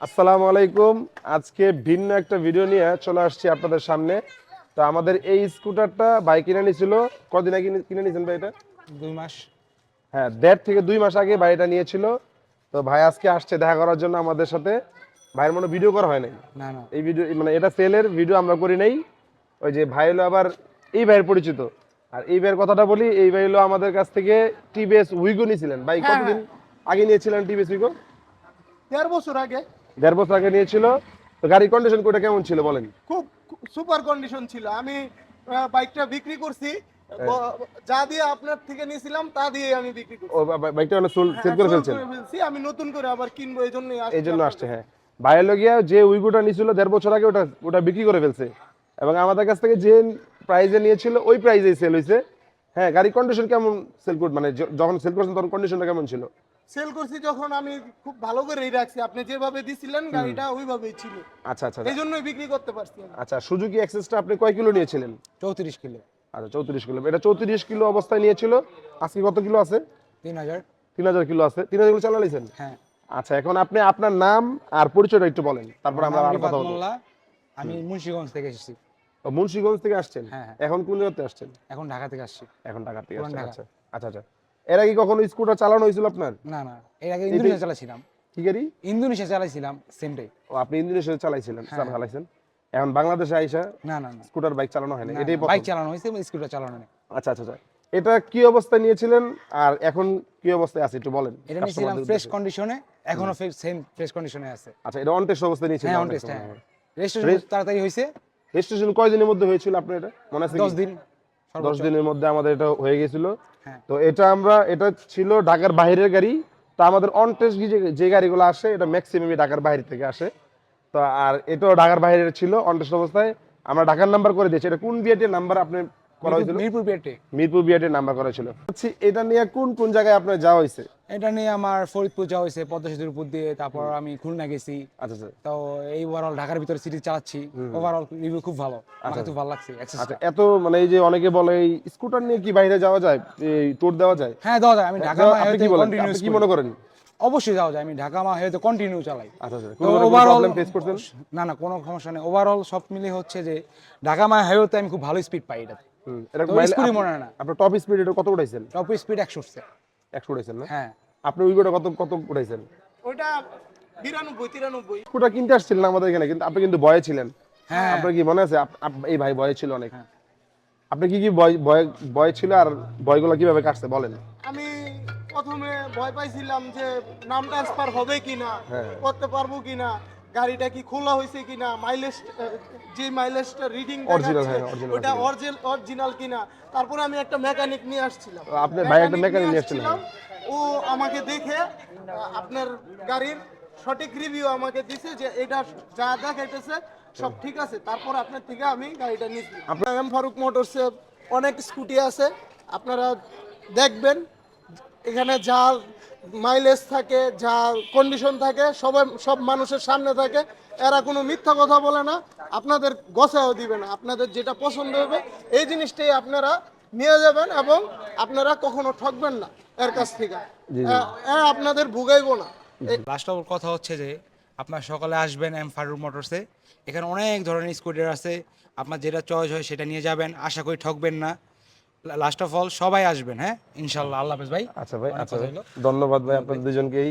আসসালামু আলাইকুম। আজকে ভিন্ন একটা ভিডিও নিয়ে চলে আসছি আপনাদের সামনে। তো আমাদের এই স্কুটারটা ভাই কিনে নিয়েছিল। কদিন আগে কিনে- নিয়েছেন ভাই এটা? দুই মাস। হ্যাঁ দেড় থেকে দুই মাস আগে ভাই এটা নিয়েছিল। তো ভাই আজকে আসছে দেখা করার জন্য আমাদের সাথে। ভাইয়ের মনে ভিডিও করা হয় নাই? না না। এই ভিডিও মানে এটা সেলের ভিডিও আমরা করি নাই। ওই যে ভাই হলো আবার এই ভাইয়ের পরিচিত। আর এই ভাইয়ের কথাটা বলি এই ভাই হলো আমাদের কাছ থেকে টিভিএস উইগো নিয়েছিলেন। ভাই হ্যাঁ, কতদিন আগে নিয়েছিলেন টিভিএস উইগো দেড় বছর আগে। দেড় বছর আগে নিয়েছিল। তো গাড়ির কন্ডিশন কোটা কেমন ছিল বলেন? খুব সুপার কন্ডিশন ছিল। আমি বাইকটা বিক্রি করছি। যা দিয়ে আপনার থেকে নিয়েছিলাম তা দিয়ে আমি বিক্রি করছি। ও বাইকটা সেল হ্যাঁ, করে ফেলছেন? আমি নতুন করে আবার কিনবো এই জন্যই এই জন্য আসছে হ্যাঁ। বায়োলগিয়া যে উইগোটা নিয়েছিল দেড় বছর আগে ওটা ওটা বিক্রি করে ফেলছে। এবং আমাদের কাছ থেকে যে প্রাইজে নিয়েছিল ওই প্রাইজেই সেল হয়েছে হ্যাঁ গাড়ির কন্ডিশন কেমন সেল করতে মানে যখন সেল করছেন তখন কন্ডিশনটা কেমন ছিল? সেল করছি যখন আমি খুব ভালো করেই রাখছি। আপনি যেভাবে দিছিলেন গাড়িটা ওইভাবেই ছিল। আচ্ছা আচ্ছা এই জন্যই বিক্রি করতে পারছি আমি। আচ্ছা সুজুকি এক্সেসটা আপনি কয় কিলো নিয়েছিলেন? চৌত্রিশ কিলো। আচ্ছা চৌত্রিশ কিলো। এটা চৌত্রিশ কিলো অবস্থায় নিয়েছিল। আজকে কত কিলো আছে? তিন হাজার। তিন হাজার কিলো আছে। তিন হাজার কিলো চালাইছেন হ্যাঁ। আচ্ছা এখন আপনি আপনার নাম আর পরিচয়টা একটু বলেন। তারপর আমরা আমার আর কথা বলব। মোল্লা। আমি মুন্সিগঞ্জ থেকে এসেছি। ও, মুন্সিগঞ্জ থেকে আসছেন? হ্যাঁ, হ্যাঁ। এখন কোন জায়গাতে আসছেন? এখন ঢাকা থেকে আসছি। এখন ঢাকা থেকে পুরান আসছেন ঢাকা। আচ্ছা। আচ্ছা আচ্ছা। এর আগে কখনো স্কুটার চালানো হয়েছিল আপনার? না না এর আগে ইন্দোনেশিয়া চালাইছিলাম। কি গাড়ি? ইন্দোনেশিয়া চালাইছিলাম সেমটাই ও আপনি ইন্দোনেশিয়া চালাইছিলেন হ্যাঁ। চালা চালাইছেন এখন বাংলাদেশে আইসা না না না। স্কুটার বাইক চালানো হয় না এটাই বাইক চালানো হয়েছে স্কুটার চালানো নেই। আচ্ছা আচ্ছা আচ্ছা। এটা কি অবস্থায় নিয়েছিলেন আর এখন কি অবস্থায় আছে? একটু বলেন। এটা নিয়েছিলাম ফ্রেশ কন্ডিশনে এখনও সেম ফ্রেশ কন্ডিশনে আছে। আচ্ছা এটা অন টেস্ট অবস্থায় নিয়েছিলেন হ্যাঁ অন টেস্ট হ্যাঁ। রেজিস্ট্রেশন তাড়াতাড়ি হয়েছে। রেজিস্ট্রেশন কয় দিনের মধ্যে হয়েছিল আপনার এটা? মনে আছে দশ দিন। দশ। দিনের মধ্যে আমাদের এটা হয়ে গেছিল। হ্যাঁ। তো এটা আমরা এটা ছিল ঢাকার বাইরের গাড়ি। তো আমাদের অন টেস্ট যে গাড়িগুলো আসে এটা ম্যাক্সিমাম ঢাকার বাইরে থেকে আসে। তো আর এটাও ঢাকার বাইরের ছিল অন টেস্ট অবস্থায়। আমরা ঢাকার নাম্বার করে দিয়েছি। এটা কোন বিআরটির নাম্বার আপনি করা হয়েছিল? মিরপুর বিয়েটে মিরপুর বিআরটির নাম্বার করা ছিল। হচ্ছে এটা নিয়ে কোন কোন জায়গায় আপনার যাওয়া হয়েছে? এটা নিয়ে আমার ফরিদপুর যাওয়া হয়েছে পদ্মা সেতুর উপর দিয়ে তারপর আমি খুলনা গেছি। আচ্ছা আচ্ছা। তো এই ওভারঅল ঢাকার ভিতরে সিটি চালাচ্ছি। ওভারঅল রিভিউ খুব ভালো। আমার খুব ভালো লাগছে আচ্ছা এত মানে এই যে অনেকে বলে এই স্কুটার নিয়ে কি বাইরে যাওয়া যায়? এই ট্যুর দেওয়া যায়? হ্যাঁ দাদা আমি ঢাকা মা আপনি কি বলেন? কি মনে করেন? অবশ্যই যাওয়া যায়। আমি ঢাকা মা হেতে কন্টিনিউ চালাই। আচ্ছা আচ্ছা। করছেন? না না কোনো সমস্যা নেই। ওভারঅল সব মিলে হচ্ছে যে ঢাকা মা হাইওয়েতে আমি খুব ভালো স্পিড পাই এটা এটা আপনি- মনে হয় না। আপনার টপ স্পিড এটা কত উঠাইছেন? টপ স্পিড একশো একশো উঠাইছেন না? হ্যাঁ। আপনি উইগোটা কত কত উঠাইছেন? ওইটা বিরানব্বই তিরানব্বই। স্কুটার কিনতে আসছিলেন আমাদের এখানে কিন্তু আপনি কিন্তু বয়ে ছিলেন। হ্যাঁ। আপনার কি মনে আছে? এই ভাই বয়ে ছিল অনেক। আপনি কি কি বয়- বয় ছিল আর বয়গুলো কীভাবে কাটছে বলেন? আমি প্রথমে ভয় পাইছিলাম যে নাম ট্রান্সফার হবে কিনা হ্যাঁ। করতে পারব কিনা। গাড়িটা কি খোলা হয়েছে কিনা? মাইলেজ যে মাইলেজটা রিডিং হ্যাঁ, ওটা অরিজিনাল অরিজিনাল কিনা? তারপরে আমি একটা মেকানিক নিয়ে আসছিলাম। তো আপনি ভাই একটা mechanic নিয়ে। আসছিলাম, ও আমাকে দেখে আপনার গাড়ির সঠিক রিভিউ আমাকে দিছে যে এটা যা দেখাইতেছে সব ঠিক আছে। তারপর আপনার থেকে আমি গাড়িটা নিয়েছি আপনার এম ফারুক মোটরসে অনেক স্কুটি আছে। আপনারা দেখবেন। এখানে যা মাইলেজ থাকে যা কন্ডিশন থাকে সবাই সব মানুষের সামনে থাকে। এরা কোনো মিথ্যা কথা বলে না আপনাদের গছাও দিবে না। আপনাদের যেটা পছন্দ হবে এই জিনিসটাই আপনারা নিয়ে যাবেন এবং আপনারা কখনো ঠকবেন না এর কাছ থেকে। আপনাদের ভুগাইবো না। লাস্ট অফ কথা হচ্ছে যে আপনার সকালে আসবেন এম ফারুক মোটরসে এখানে অনেক ধরনের স্কুটার আছে। আপনার যেটা চয়েস হয় সেটা নিয়ে যাবেন। আশা করি ঠকবেন না। লাস্ট অফ অল সবাই আসবেন হ্যাঁ? ইনশাল্লাহ আল্লাহ হাফেজ ভাই। আচ্ছা ভাই আচ্ছা। ধন্যবাদ ভাই আপনাদের দুজনকেই